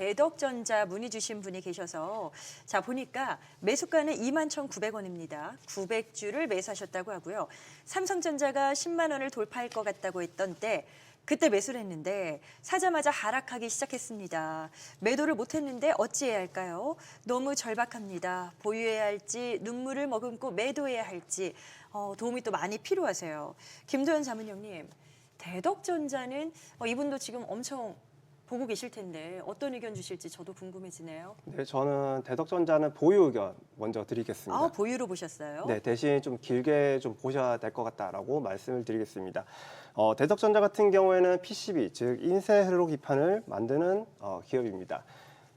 대덕전자 문의 주신 분이 계셔서 자 보니까 매수가는 21,900원입니다. 900주를 매수하셨다고 하고요. 삼성전자가 10만 원을 돌파할 것 같다고 했던 때 그때 매수를 했는데 사자마자 하락하기 시작했습니다. 매도를 못했는데 어찌해야 할까요? 너무 절박합니다. 보유해야 할지 눈물을 머금고 매도해야 할지 어, 도움이 또 많이 필요하세요. 김도현 자문형님, 대덕전자는 어, 이분도 지금 엄청 보고 계실 텐데 어떤 의견 주실지 저도 궁금해지네요. 네, 저는 대덕전자는 보유 의견 먼저 드리겠습니다. 아 보유로 보셨어요? 네, 대신 좀 길게 좀 보셔야 될 것 같다라고 말씀을 드리겠습니다. 어, 대덕전자 같은 경우에는 PCB, 즉 인쇄 회로 기판을 만드는 어, 기업입니다.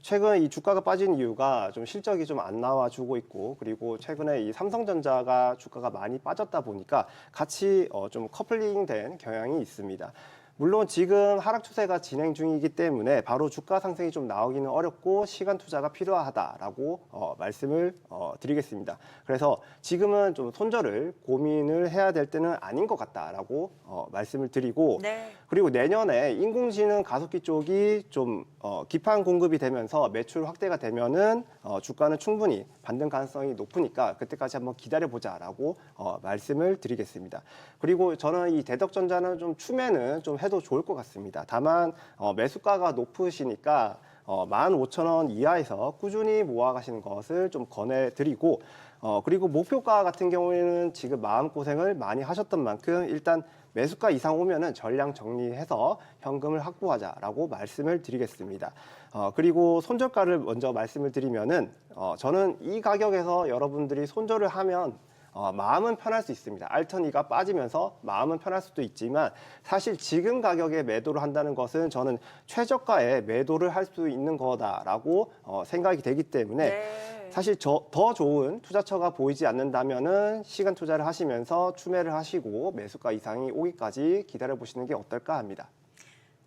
최근 이 주가가 빠진 이유가 좀 실적이 좀 안 나와주고 있고 그리고 최근에 이 삼성전자가 주가가 많이 빠졌다 보니까 같이 어, 좀 커플링된 경향이 있습니다. 물론 지금 하락 추세가 진행 중이기 때문에 바로 주가 상승이 좀 나오기는 어렵고 시간 투자가 필요하다라고 어, 말씀을 어, 드리겠습니다. 그래서 지금은 좀 손절을 고민을 해야 될 때는 아닌 것 같다라고 어, 말씀을 드리고 네. 그리고 내년에 인공지능 가속기 쪽이 좀 어, 기판 공급이 되면서 매출 확대가 되면은 어, 주가는 충분히 반등 가능성이 높으니까 그때까지 한번 기다려 보자라고 어, 말씀을 드리겠습니다. 그리고 저는 이 대덕전자는 좀 추매는 좀 해도 좋을 것 같습니다. 다만 어, 매수가가 높으시니까 어, 15,000원 이하에서 꾸준히 모아가시는 것을 좀 권해드리고 어, 그리고 목표가 같은 경우에는 지금 마음고생을 많이 하셨던 만큼 일단 매수가 이상 오면은 전량 정리해서 현금을 확보하자라고 말씀을 드리겠습니다. 어, 그리고 손절가를 먼저 말씀을 드리면은 어, 저는 이 가격에서 여러분들이 손절을 하면 어, 마음은 편할 수 있습니다. 알턴이가 빠지면서 마음은 편할 수도 있지만 사실 지금 가격에 매도를 한다는 것은 저는 최저가에 매도를 할 수 있는 거다라고 어, 생각이 되기 때문에 네. 사실 저, 더 좋은 투자처가 보이지 않는다면은 시간 투자를 하시면서 추매를 하시고 매수가 이상이 오기까지 기다려 보시는 게 어떨까 합니다.